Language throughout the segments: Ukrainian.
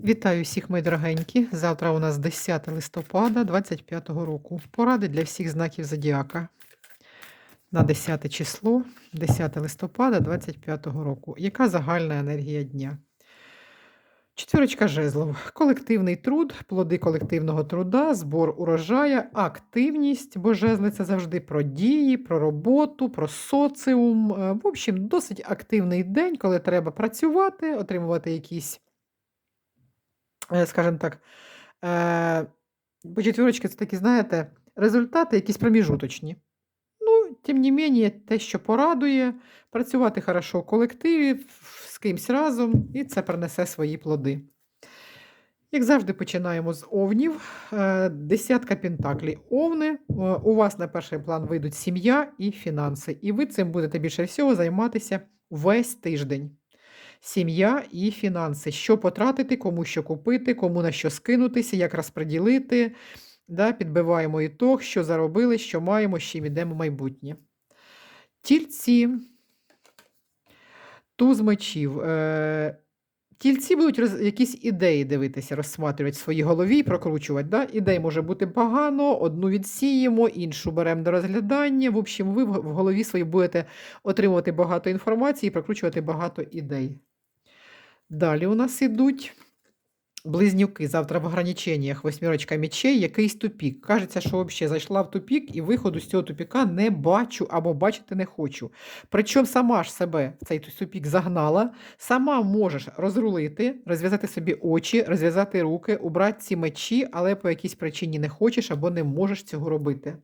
Вітаю всіх, мої дорогенькі. Завтра у нас 10 листопада 25 року. Поради для всіх знаків зодіака. На 10 число, 10 листопада 25 року. Яка загальна енергія дня? Четвірочка жезлов. Колективний труд, плоди колективного труда, збор урожая, активність, бо жезли це завжди про дії, про роботу, про соціум. Е, В общем, досить активний день, коли треба працювати, отримувати якісь скажімо так, е, по четвірочки це такі, знаєте, результати якісь проміжуточні. Ну, тим не менше, те, що порадує, працювати хорошо в колективі, з кимсь разом, і це принесе свої плоди. Як завжди, починаємо з овнів. Е, Десятка пентаклей. Овни, е, у вас на перший план вийдуть сім'я і фінанси. І ви цим будете більше всього займатися весь тиждень. Сім'я і фінанси. Що потратити, кому що купити, кому на що скинутися, як розподілити. Да, підбиваємо ітог, що заробили, що маємо, з чим ідемо в майбутнє. Тільці. Туз мечів. Е, Тільці будуть роз, якісь ідеї дивитися, розсматривати в своїй голові прокручувати. Да? Ідей може бути багано, одну відсіємо, іншу беремо до розглядання. В общем, ви в голові своїй будете отримувати багато інформації і прокручувати багато ідей. Далі у нас ідуть близнюки. Завтра в ограниченнях восьмірочка мечей, якийсь тупік. Кажеться, що взагалі зайшла в тупік і виходу з цього тупіка не бачу або бачити не хочу. Причому сама ж себе в цей тупік загнала, сама можеш розрулити, розв'язати собі очі, розв'язати руки, убрати ці мечі, але по якійсь причині не хочеш або не можеш цього робити.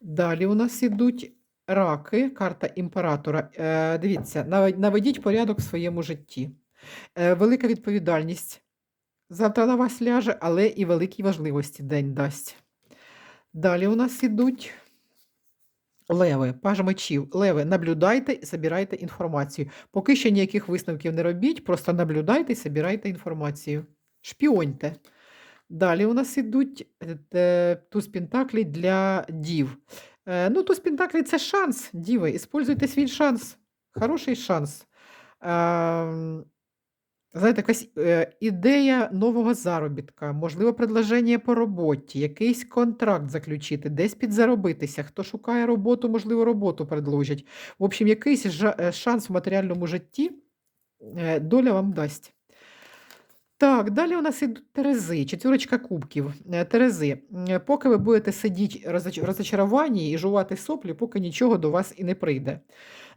Далі у нас ідуть раки, карта імператора. Е, дивіться, наведіть порядок в своєму житті. Е, велика відповідальність. Завтра на вас ляже, але і великій важливості день дасть. Далі у нас ідуть леви, паж мечів. Леви, наблюдайте і собирайте інформацію. Поки що ніяких висновків не робіть, просто наблюдайте і собирайте інформацію. Шпіоньте. Далі у нас ідуть е, туз пентаклей для дів. Е, ну, туз пентаклей це шанс, діви. Іспользуйте свій шанс. Хороший шанс. Ем, Знаєте, якась е, ідея нового заробітка, можливо, предложення по роботі, якийсь контракт заключити, десь підзаробитися. Хто шукає роботу, можливо, роботу предложать. В общем, якийсь е, шанс в матеріальному житті доля вам дасть. Так, далі у нас ідуть Терези, четвірочка кубків. Е, Терези, м, поки ви будете сидіти розоч- розочаровані і жувати соплі, поки нічого до вас і не прийде.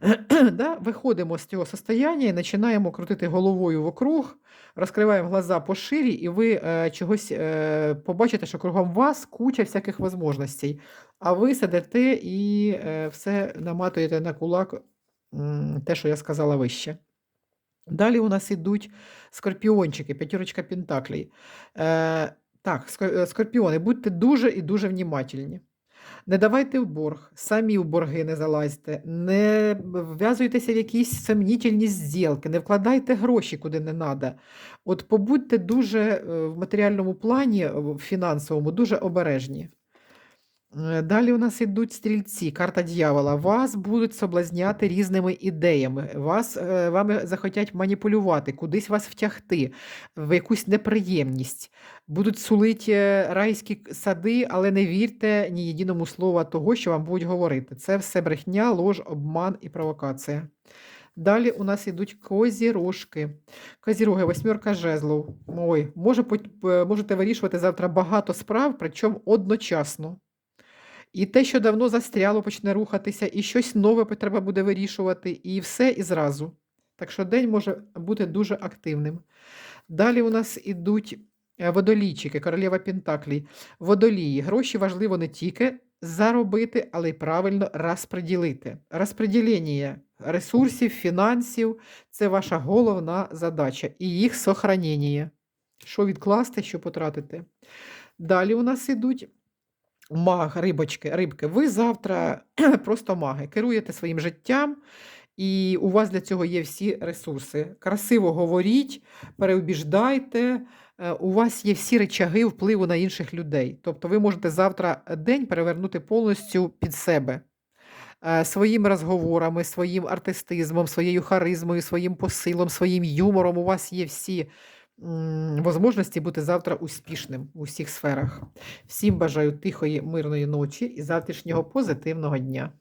да? Виходимо з цього состояння і починаємо крутити головою вокруг, розкриваємо глаза поширі, і ви е, чогось е, побачите, що кругом вас куча всяких можливостей. А ви сидите і е, все наматуєте на кулак м, те, що я сказала вище. Далі у нас ідуть скорпіончики, п'ятірочка пентаклей. Е, так, е, скорпіони, будьте дуже і дуже внімательні. Не давайте в борг, самі в борги не залазьте, не вв'язуйтеся в якісь сомнітельні зділки, не вкладайте гроші куди не треба. От побудьте дуже е, в матеріальному плані, в фінансовому, дуже обережні. Е, Далі у нас ідуть стрільці, карта дьявола. Вас будуть соблазняти різними ідеями. Вас, е, вами захотять маніпулювати, кудись вас втягти, в якусь неприємність. Будуть сулити е, райські сади, але не вірте ні єдиному слову того, що вам будуть говорити. Це все брехня, лож, обман і провокація. Далі у нас ідуть козірожки. Козіроги, восьмерка жезлов. Ой, може, можете вирішувати завтра багато справ, причому одночасно. І те, що давно застряло, почне рухатися, і щось нове треба буде вирішувати, і все і зразу. Так що день може бути дуже активним. Далі у нас ідуть е, водолійчики, королева Пентаклій. Водолії. Гроші важливо не тільки заробити, але й правильно розподілити. Розподілення ресурсів, фінансів це ваша головна задача, і їх сохранення. Що відкласти, що потратити. Далі у нас ідуть Маг, рибочки, рибки, ви завтра просто маги, керуєте своїм життям, і у вас для цього є всі ресурси. Красиво говоріть, переубіждайте, е, у вас є всі речаги впливу на інших людей. Тобто ви можете завтра день перевернути повністю під себе. Е, Своїми розговорами, своїм артистизмом, своєю харизмою, своїм посилом, своїм юмором. У вас є всі возможності бути завтра успішним у всіх сферах. Всім бажаю тихої, мирної ночі і завтрашнього позитивного дня.